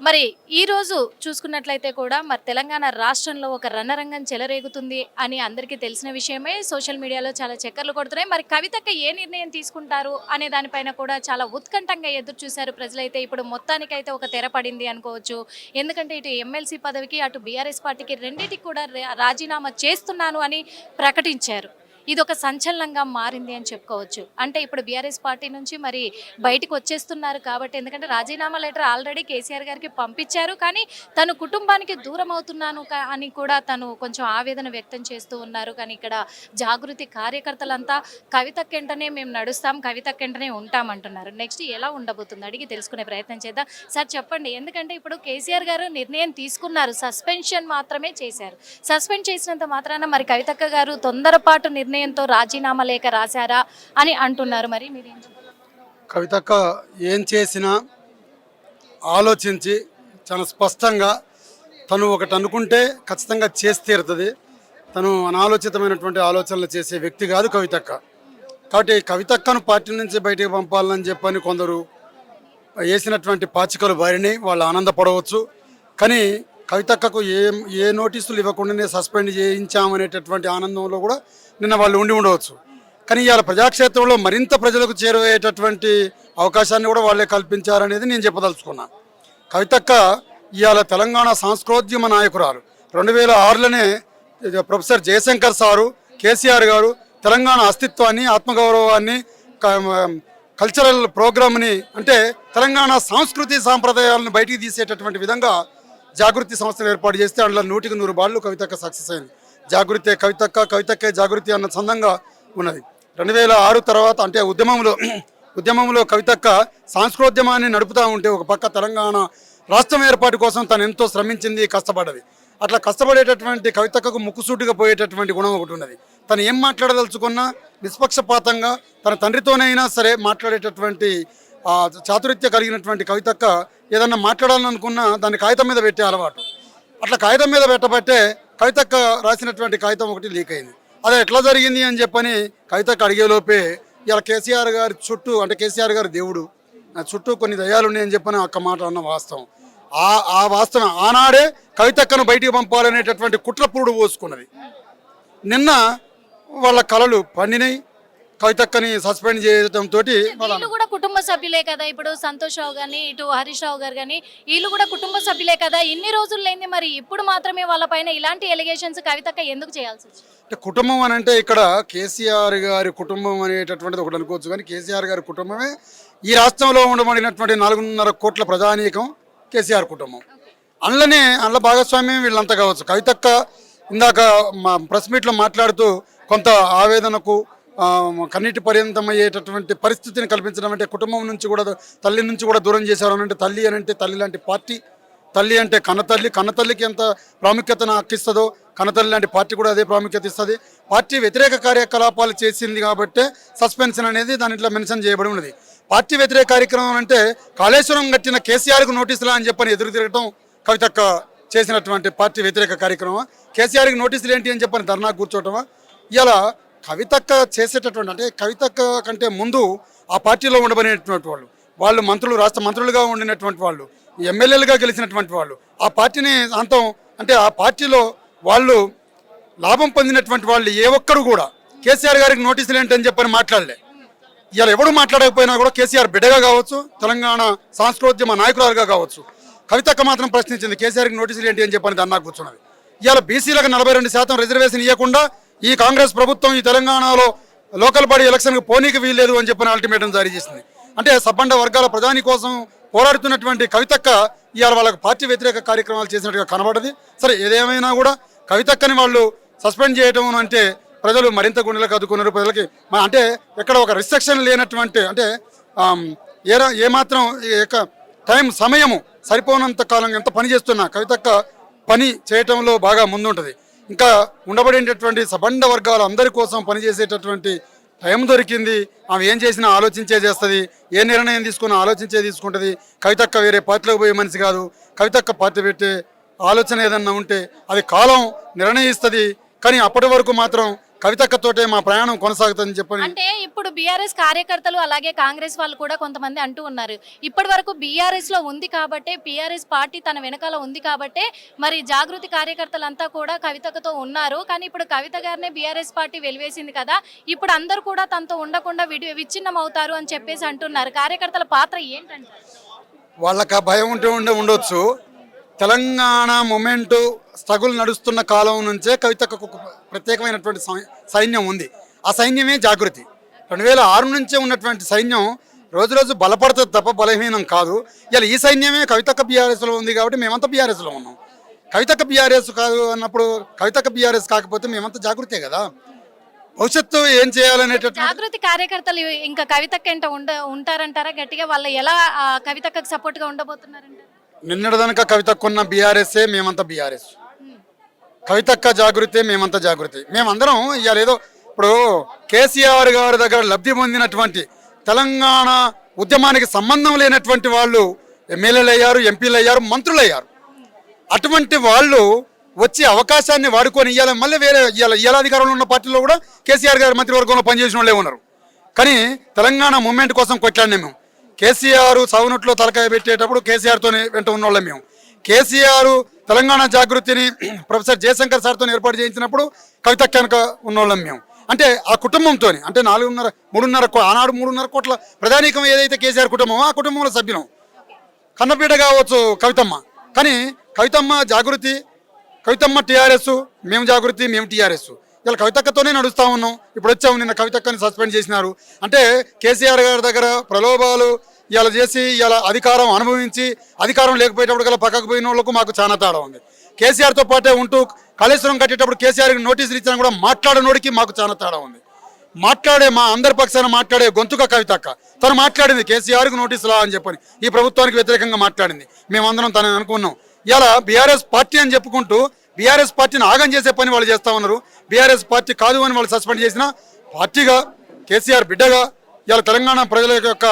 మరి ఈ రోజు చూసుకున్నట్లయితే కూడా మరి తెలంగాణ రాష్ట్రంలో ఒక రణరంగం చెలరేగుతుంది అని అందరికీ తెలిసిన విషయమే. సోషల్ మీడియాలో చాలా చక్కర్లు కొడుతున్నాయి. మరి కవితక్క ఏ నిర్ణయం తీసుకుంటారు అనే దానిపైన కూడా చాలా ఉత్కంఠంగా ఎదురు చూశారు ప్రజలైతే. ఇప్పుడు మొత్తానికైతే ఒక తెర పడింది అనుకోవచ్చు. ఎందుకంటే ఇటు ఎమ్మెల్సీ పదవికి అటు బీఆర్ఎస్ పార్టీకి రెండింటికి కూడా రా- రాజీనామా చేస్తున్నాను అని ప్రకటించారు. ఇది ఒక సంచలనంగా మారింది అని చెప్పుకోవచ్చు. అంటే ఇప్పుడు బీఆర్ఎస్ పార్టీ నుంచి మరి బయటకు వచ్చేస్తున్నారు కాబట్టి ఎందుకంటే రాజీనామా లెటర్ ఆల్రెడీ కేసీఆర్ గారికి పంపించారు. కానీ తను కుటుంబానికి దూరం అవుతున్నాను కా- అని కూడా తను కొంచెం ఆవేదన వ్యక్తం చేస్తూ ఉన్నారు. కానీ ఇక్కడ జాగృతి కార్యకర్తలంతా కవితక్కెంటనే మేము నడుస్తాం కవితక్కెంటనే ఉంటామంటున్నారు నెక్స్ట్ ఎలా ఉండబోతుంది? అడిగి తెలుసుకునే ప్రయత్నం చేద్దాం. సార్ చెప్పండి. ఎందుకంటే ఇప్పుడు కేసీఆర్ గారు నిర్ణయం తీసుకున్నారు. సస్పెన్షన్ మాత్రమే చేశారు. సస్పెండ్ చేసినంత మాత్రాన మరి కవితక్క గారు తొందరపాటు నిర్ణయం నిర్ణయంతో రాజీనామా లేఖ రాశారా అని అంటున్నారు. మరి మీరు కవితక్క ఏం చేసినా ఆలోచించి చాలా స్పష్టంగా తను ఒకటి అనుకుంటే ఖచ్చితంగా చేసి తీరుతుంది. తను అనాలోచితమైనటువంటి ఆలోచనలు చేసే వ్యక్తి కాదు కవితక్క. కాబట్టి కవితక్కను పార్టీ నుంచి బయటికి పంపాలని చెప్పని కొందరు వేసినటువంటి పాచికలు బారిని వాళ్ళు ఆనందపడవచ్చు. కానీ కవితక్కకు ఏ ఏ నోటీసులు ఇవ్వకుండానే సస్పెండ్ చేయించామనేటటువంటి ఆనందంలో కూడా నిన్న వాళ్ళు ఉండి ఉండవచ్చు. కానీ ఇవాళ ప్రజాక్షేత్రంలో మరింత ప్రజలకు చేరువయ్యేటటువంటి అవకాశాన్ని కూడా వాళ్ళే కల్పించారనేది నేను చెప్పదలుచుకున్నాను కవితక్క ఇవాళ తెలంగాణ సాంస్కృద్యమ నాయకురాలు. రెండు వేల ఆరులోనే professor Jayashankar sir KCR garu Telangana అస్తిత్వాన్ని ఆత్మగౌరవాన్ని కల్చరల్ ప్రోగ్రామ్ని అంటే తెలంగాణ సాంస్కృతి సాంప్రదాయాలను బయటికి తీసేటటువంటి విధంగా జాగృతి సంస్థను ఏర్పాటు చేస్తే అందులో నూటికి నూరు బాళ్ళు కవితక్క సక్సెస్ అయింది. జాగృతి కవితక్క కవితక్కే జాగృతి అన్న చందంగా ఉన్నది. రెండు వేల ఆరు తర్వాత అంటే ఉద్యమంలో ఉద్యమంలో కవితక్క సాంస్కృత్యమాన్ని నడుపుతూ ఉంటే ఒక పక్క తెలంగాణ రాష్ట్రం ఏర్పాటు కోసం తను ఎంతో శ్రమించింది కష్టపడ్డది. అట్లా కష్టపడేటటువంటి కవితక్కకు ముక్కుసూటిగా పోయేటటువంటి గుణం ఒకటి ఉన్నది. తను ఏం మాట్లాడదలుచుకున్నా నిష్పక్షపాతంగా తన తండ్రితోనైనా సరే మాట్లాడేటటువంటి చాతురిత్య కలిగినటువంటి కవితక్క ఏదన్నా మాట్లాడాలనుకున్నా దాన్ని కాగితం మీద పెట్టే అలవాటు. అట్లా కాగితం మీద పెట్టబట్టే కవితక్క రాసినటువంటి కాగితం ఒకటి లీక్ అయింది. అదే ఎట్లా జరిగింది అని చెప్పని కవితక్క అడిగేలోపే ఇలా కేసీఆర్ గారి చుట్టూ అంటే కేసీఆర్ గారి దేవుడు చుట్టూ కొన్ని దయాలు ఉన్నాయని చెప్పని అక్క మాట అన్న వాస్తవం. ఆ ఆ వాస్తవం ఆనాడే కవితక్కను బయటికి పంపాలనేటటువంటి కుట్రపూడు పోసుకున్నది. నిన్న వాళ్ళ కళలు పండినాయి కవితక్కని సస్పెండ్ చేయడంతో కూడా కుటుంబ సభ్యులే కదా ఇప్పుడు సంతోష్ రావు గాని ఇటు హరీష్ రావు గారు కానీ వీళ్ళు కూడా కుటుంబ సభ్యులే కదా. ఇన్ని రోజులు లేని మరి? ఇప్పుడు మాత్రమే వాళ్ళ పైన ఇలాంటి ఎలిగేషన్స్ కవితక్క ఎందుకు చేయాల్సి వచ్చింది? అంటే కుటుంబం అని అంటే ఇక్కడ కేసీఆర్ గారి కుటుంబం అనేటటువంటిది ఒకటి అనుకోవచ్చు కానీ కేసీఆర్ గారి కుటుంబమే ఈ రాష్ట్రంలో ఉండబడినటువంటి నాలుగున్నర కోట్ల ప్రజానీకం కేసీఆర్ కుటుంబం. అందులోనే అందులో భాగస్వామ్యం వీళ్ళంతా కావచ్చు. కవితక్క ఇందాక మా ప్రెస్ మీట్లో మాట్లాడుతూ కొంత ఆవేదనకు కన్నీటి పర్యంతం అయ్యేటటువంటి పరిస్థితిని కల్పించడం అంటే కుటుంబం నుంచి కూడా తల్లి నుంచి కూడా దూరం చేశారు అంటే తల్లి అని అంటే తల్లి లాంటి పార్టీ. తల్లి అంటే కన్నతల్లి కన్నతల్లికి ఎంత ప్రాముఖ్యతను హక్కిస్తుందో కన్నతల్లి లాంటి పార్టీ కూడా అదే ప్రాముఖ్యత ఇస్తుంది. పార్టీ వ్యతిరేక కార్యకలాపాలు చేసింది కాబట్టి సస్పెన్షన్ అనేది దానిట్లో మెన్షన్ చేయబడి ఉన్నది. పార్టీ వ్యతిరేక కార్యక్రమం అంటే కాళేశ్వరం కట్టిన కేసీఆర్కు నోటీసులా అని చెప్పని ఎదురు తిరగటం కవితక్క చేసినటువంటి పార్టీ వ్యతిరేక కార్యక్రమం కేసీఆర్కి నోటీసులు ఏంటి అని చెప్పని ధర్నా కూర్చోవటమా ఇలా కవితక్క చేసేటటువంటి అంటే కవితక్క కంటే ముందు ఆ పార్టీలో ఉండబడినటువంటి వాళ్ళు వాళ్ళు మంత్రులు రాష్ట్ర మంత్రులుగా ఉండినటువంటి వాళ్ళు ఎమ్మెల్యేలుగా గెలిచినటువంటి వాళ్ళు ఆ పార్టీని అంతం అంటే ఆ పార్టీలో వాళ్ళు లాభం పొందినటువంటి వాళ్ళు ఏ ఒక్కరు కూడా కేసీఆర్ గారికి నోటీసులు ఏంటని చెప్పని మాట్లాడలే. ఇవాళ ఎవడు మాట్లాడకపోయినా కూడా కేసీఆర్ బిడ్డగా కావచ్చు తెలంగాణ సాంస్కృత్యమ నాయకురాలుగా కావచ్చు. కవితక్క మాత్రం ప్రశ్నించింది కేసీఆర్కి నోటీసులు ఏంటి? అని చెప్పని దాన్ని నాకు కూర్చున్నది. ఇవాళ బీసీలకు నలభై రెండు శాతం రిజర్వేషన్ ఇవ్వకుండా ఈ కాంగ్రెస్ ప్రభుత్వం ఈ తెలంగాణలో లోకల్ బాడీ ఎలక్షన్కి పోనీకి వీల్లేదు అని చెప్పిన అల్టిమేటం జారీ చేసింది. అంటే సబ్బండ వర్గాల ప్రధాని కోసం పోరాడుతున్నటువంటి కవితక్క ఇవాళ వాళ్ళకి పార్టీ వ్యతిరేక కార్యక్రమాలు చేసినట్టుగా కనబడది. సరే ఏదేమైనా కూడా కవితక్కని వాళ్ళు సస్పెండ్ చేయటం అంటే ప్రజలు మరింత గుండెలకు అదుకున్నారు ప్రజలకి అంటే ఎక్కడ ఒక రిస్ట్రిక్షన్ లేనటువంటి అంటే ఏ ఏమాత్రం టైం సమయము సరిపోనంత కాలం ఎంత పని చేస్తున్నా కవితక్క పని చేయటంలో బాగా ముందుంటుంది. ఇంకా ఉండబడినటువంటి సబండ వర్గాల అందరి కోసం పనిచేసేటటువంటి టైం దొరికింది. ఆమె ఏం చేసినా ఆలోచించే చేస్తుంది. ఏ నిర్ణయం తీసుకున్నా ఆలోచించే తీసుకుంటుంది. కవితక్క వేరే పార్టీలోకి పోయే మనిషి కాదు. కవితక్క పార్టీ పెట్టే ఆలోచన ఏదన్నా ఉంటే అది కాలం నిర్ణయిస్తుంది. కానీ అప్పటి వరకు మాత్రం కవితక్కతోటే మా ప్రయాణం కొనసాగుతుందని చెప్పని అంటే ఇప్పుడు బీఆర్ఎస్ కార్యకర్తలు అలాగే కాంగ్రెస్ వాళ్ళు కూడా కొంతమంది అంటూ ఉన్నారు. ఇప్పటి వరకు బీఆర్ఎస్లో ఉంది కాబట్టే బీఆర్ఎస్ పార్టీ తన వెనకాల ఉంది కాబట్టే మరి జాగృతి కార్యకర్తలంతా కూడా కవితకతో ఉన్నారు. కానీ ఇప్పుడు కవిత గారినే బీఆర్ఎస్ పార్టీ వెలివేసింది కదా ఇప్పుడు అందరూ కూడా తనతో ఉండకుండా విడి విచ్ఛిన్నం అవుతారు అని చెప్పేసి అంటున్నారు. కార్యకర్తల పాత్ర ఏంటంటారు? వాళ్ళకి భయం ఉంటే ఉండే ఉండొచ్చు. తెలంగాణ మూమెంట్ స్ట్రగుల్ నడుస్తున్న కాలం నుంచే కవితకు ఒక ప్రత్యేకమైనటువంటి సై- సైన్యం ఉంది. ఆ సైన్యమే జాగృతి. రెండు వేల ఆరు నుంచే ఉన్నటువంటి సైన్యం రోజు రోజు బలపడుతుంది తప్ప బలహీనం కాదు. ఇలా ఈ సైన్యమే కవితక్క బీఆర్ఎస్లో ఉంది కాబట్టి మేమంతా బీఆర్ఎస్లో ఉన్నాం. కవితక్క బీఆర్ఎస్ కాదు అన్నప్పుడు కవితక్క బీఆర్ఎస్ కాకపోతే మేమంతా జాగృతే కదా. భవిష్యత్తు ఏం చేయాలనేటట్టు జాగృతి కార్యకర్తలు ఇంకా కవితక్క ఉండ ఉంటారంటారా? గట్టిగా వాళ్ళు ఎలా కవితక్కకు సపోర్ట్గా ఉండబోతున్నారంటారు కవిత కొన్న బీఆర్ఎస్ఏ మేమంతా బీఆర్ఎస్. కవితక్క జాగృతి మేమంతా జాగృతి. మేమందరం ఇవాళ ఏదో ఇప్పుడు కేసీఆర్ గారి దగ్గర లబ్ధి పొందినటువంటి తెలంగాణ ఉద్యమానికి సంబంధం లేనటువంటి వాళ్ళు ఎమ్మెల్యేలు అయ్యారు ఎంపీలు అయ్యారు మంత్రులు అయ్యారు. అటువంటి వాళ్ళు వచ్చే అవకాశాన్ని వాడుకొని ఇవాళ మళ్ళీ వేరే ఇవాళ ఇవాళ అధికారంలో ఉన్న పార్టీలో కూడా కేసీఆర్ గారి మంత్రివర్గంలో పనిచేసిన వాళ్ళే ఉన్నారు. కానీ తెలంగాణ మూమెంట్ కోసం కొట్లాడినాం మేము. కేసీఆర్ సవనట్లో తలకాయ పెట్టేటప్పుడు కేసీఆర్తోనే వెంట ఉన్నోళ్ళం మేము. కేసీఆర్ తెలంగాణ జాగృతిని ప్రొఫెసర్ జయశంకర్ సార్తో ఏర్పాటు చేయించినప్పుడు కవిత కనుక ఉన్నోళ్ళం మేము. అంటే ఆ కుటుంబంతో అంటే నాలుగున్నర మూడున్నర ఆనాడు మూడున్నర కోట్ల ప్రధానికం ఏదైతే కేసీఆర్ కుటుంబమో ఆ కుటుంబంలో సభ్యులం. కన్నపీట కావచ్చు కవితమ్మ. కానీ కవితమ్మ జాగృతి కవితమ్మ టీఆర్ఎస్ మేము జాగృతి మేము టీఆర్ఎస్. ఇలా కవితక్కతోనే నడుస్తూ ఉన్నాం. ఇప్పుడు వచ్చాము నిన్న కవితక్కని సస్పెండ్ చేసినారు. అంటే కేసీఆర్ గారి దగ్గర ప్రలోభాలు ఇలా చేసి ఇలా అధికారం అనుభవించి అధికారం లేకపోయేటప్పుడు గల పక్కకు పోయిన వాళ్ళకు మాకు చాలా తేడా ఉంది. కేసీఆర్తో పాటే ఉంటూ కాళేశ్వరం కట్టేటప్పుడు కేసీఆర్కి నోటీసులు ఇచ్చినా కూడా మాట్లాడనోడికి మాకు చాలా తేడా ఉంది. మాట్లాడే మా అందరి పక్షాన మాట్లాడే గొంతుక కవితక్క. తను మాట్లాడింది కేసీఆర్కి నోటీసులా అని చెప్పని. ఈ ప్రభుత్వానికి వ్యతిరేకంగా మాట్లాడింది. మేమందరం తనని అనుకున్నాం. ఇలా బీఆర్ఎస్ పార్టీ అని చెప్పుకుంటూ బీఆర్ఎస్ పార్టీని ఆగం చేసే పని వాళ్ళు చేస్తా ఉన్నారు. బీఆర్ఎస్ పార్టీ కాదు అని వాళ్ళు సస్పెండ్ చేసిన పార్టీగా కేసీఆర్ బిడ్డగా ఇవాళ తెలంగాణ ప్రజల యొక్క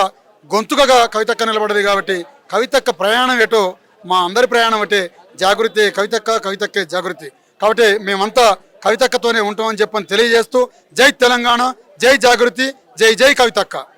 గొంతుకగా కవితక్క నిలబడదు కాబట్టి కవితక్క ప్రయాణం ఎటో మా అందరి ప్రయాణం అంటే జాగృతి కవితక్క కవితక్కే జాగృతి. కాబట్టి మేమంతా కవితక్కతోనే ఉంటామని చెప్పని తెలియజేస్తూ జై తెలంగాణ జై జాగృతి జై జై కవితక్క.